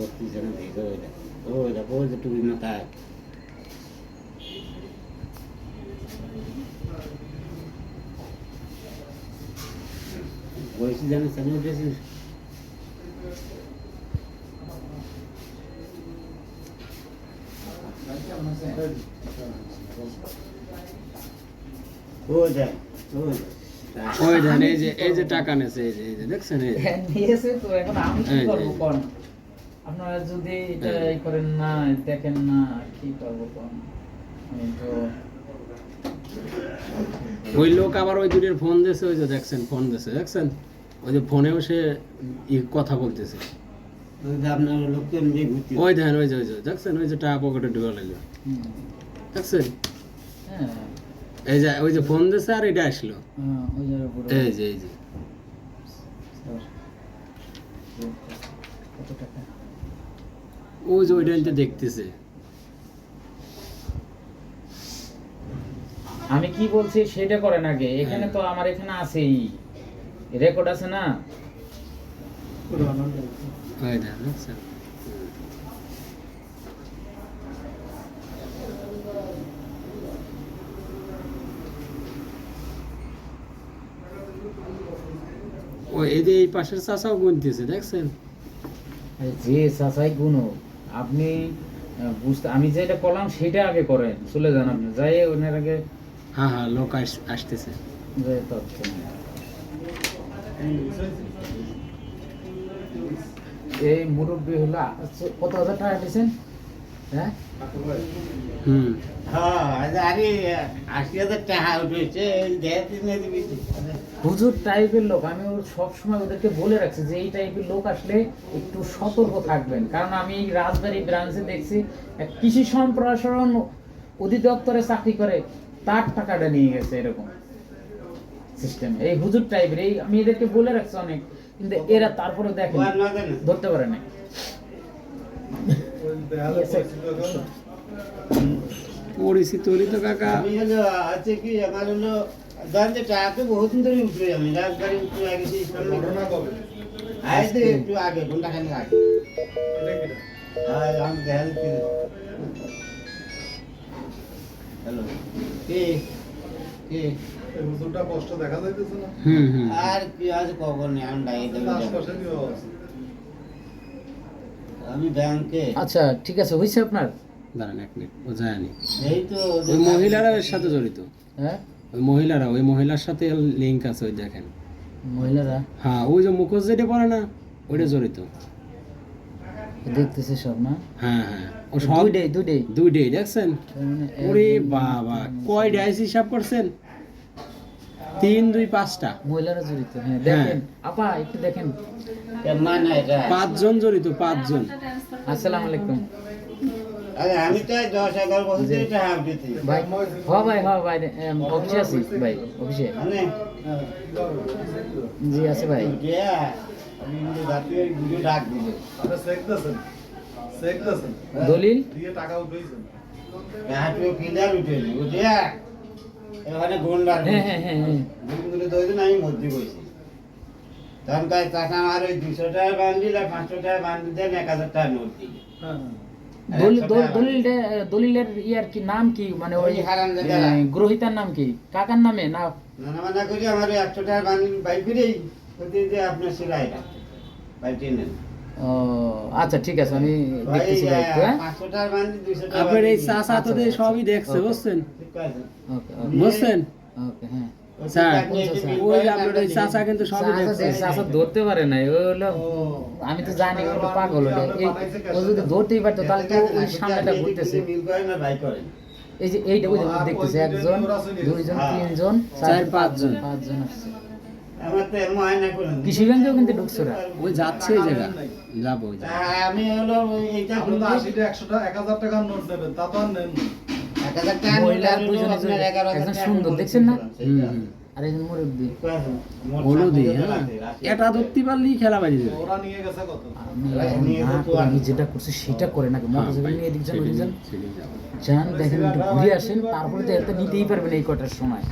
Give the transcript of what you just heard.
ওই দেখ ওই দেখ ওই যে টুপি মাথায় বয়সী জানে সামনে উঠেছিস ওই দেখ ওই দেখ ওই দেন এই যে এই যে টাকা নেছে এই যে দেখছেন এই যে। নিয়েছে তো এখন আমি কি করব কোন আপনারা যদি এটা হ্যাঁ। ই করেন না দেখেন না কি করব আমি তো ওই লোক আবার ওই দুটোর ফোন দিয়েছে ওই যে দেখছেন ফোন দিয়েছে দেখছেন? ওই যে ফোনেও সে কথা বলতেছে। ওই দেখেন ওই যে ওই যে দেখছেন? ওই যে টাকা পকেটে ঢুকে লাগল দেখছেন? হ্যাঁ। এই যে ওই যে ফোন দিয়েছে আর এটা আসলো। হ্যাঁ, ওই যে উপরে। এই যে এই যে। কত টাকা? ওই যে ওইটা দেখতেছে। আমি কি বলছি সেটা করেন আগে এখানে তো আমার এখানে আছেই। রেকর্ড আছে না? দেখেন এই যে এই পাশের চাষাও গুনতেছে দেখছেন? যে গুণ হোক, আপনি বুঝতে আমি যেটা করলাম সেটা আগে করেন চলে যান আপনি যাই ওনার আগে হ্যাঁ হ্যাঁ লোক আস- আসতেছে। যে তথ্য এই মুরব্বী হলো কত হাজার টাকা দিয়েছেন? হ্যাঁ? হুম। হ্যাঁ হাজার টাইপের লোক আমি সবসময় ওদেরকে বলে রাখছি যে এই টাইপের লোক আসলে একটু সতর্ক থাকবেন। কারণ আমি এই রাজবাড়ি ব্রাঞ্চে দেখছি কৃষি সম্প্রসারণ অধিদপ্তরে চাকরি করে তার টাকাটা নিয়ে গেছে এরকম সিস্টেম এই হুজুর টাইপের এই আমি এদেরকে বলে রাখছি অনেক কিন্তু এরা তারপরে দেখেন। জানেন ধরতে পারে না পরিচিত হলি তো কাকা আমি হলো আছে কি আমার হলো ধরেন যে টাকা বহুত ধরে উঠবে আমি রাজবাড়ি উঠতে আগে সেই সামনে আয় তো একটু আগে ঘণ্টা খানিক আগে হ্যাঁ আমি দেখা দিচ্ছি হ্যালো কে কে হুজুরটা কষ্ট দেখা যাইতেছে না হুম হুম আর কি খবর নেই আমি দেবো আশপাশে কি অবস্থা? আমি ব্যাংকে। আচ্ছা ঠিক আছে হয়েছে আপনার? দাঁড়ান এক মিনিট ও যায়নি এই তো ওই মহিলারা এর সাথে জড়িত। হ্যাঁ? ওই মহিলারা ওই মহিলার সাথে লিঙ্ক আছে ওই দেখেন। মহিলারা? হ্যাঁ ওই যে মুখোশ যেটা পরে না ওইটা জড়িত। দেখতেছে সব না? হ্যাঁ হ্যাঁ। ও সব দুইটাই দুইটাই। দুইটাই দেখছেন? মানে এক, ওরে বাবা কয় ডাইস হিসাব করছেন? তিন দুই পাঁচটা। মহিলারা জড়িত হ্যাঁ দেখেন। আপা একটু দেখেন। মানে পাঁচজন জড়িত পাঁচজন। আসসালামু আলাইকুম। আরে আমি তো দশ এগারো বছর ধরে টাকা উঠেছি ভাই হ ভাই হ ভাই অফিসে আছি ভাই অফিসে। মানে? জি আছে ভাই? দলিল? টাকা উঠেছি এখানে গোন্ডার হ্যাঁ হ্যাঁ হ্যাঁ হ্যাঁ। গুলো দইদিন আমি মধ্যে বসি তখন তাই চাষা আমার ওই দুশো টাকা বান্ডিল আর পাঁচশো টাকা বান্ডিল দেন এক হাজার টাকা নোট দিল দলিল দল- দলিলটা দলিলের ইয়ার কি নাম কি? মানে ওই গ্রহিতার নাম কি? কাকার নামে না? নানা মানা করি আমার একশো টাকা বান্ডিল বাইক করেই যে আপনার বাইক নেন। ও আচ্ছা ঠিক আছে আমি দেখতেছি ভাই একটু, হ্যাঁ? টাকা আপনার এই বান্ডিল। চাষা তো দিয়ে সবই দেখছে বুঝছেন? ঠিক আছে। ওকে ওকে বুঝছেন? ওকে হ্যাঁ। আমি তো জানি পাগল ও যদি ধরতেই পারতো তাহলে তো ওই সামনেটা ঘুরতেছে। এই যে এইটা দেখতেছে একজন দুইজন হ্যাঁ। তিনজন চার, পাঁচজন। পাঁচজন আসছে। না ব্যাংকেও কিন্তু ঢুকছে ওরা। ওই যাচ্ছে এই জায়গা। যাব ওই আমি হলো এইটা আশিটা একশোটা এক হাজার টাকার নোট নেবেন তা তো আর নেন এক হাজার টাকা মহিলা নোট আর দুজনে আপনার দুজনে। এগারো হাজার একজন সুন্দর, দেখছেন না? দিলাম, হুম সেইটা। হুম আর একজন মুরব্বী হলুদি সাত হাজার হ্যাঁ। আছে, রাশি। এটা ধরতে পারলেই খেলা বাজি যাবে ওরা নিয়ে গেছে কত? আমি ভাই, এখন নিয়ে না তো আমি যেটা করছি সেটা করে নাকি? হ্যাঁ, মোটরসাইকেল নিয়ে এদিক যান ওদিক যান। যান দেখেন একটু ঘুরে আসেন তারপরে তো এত নিতেই পারবেন এই কটার সময়।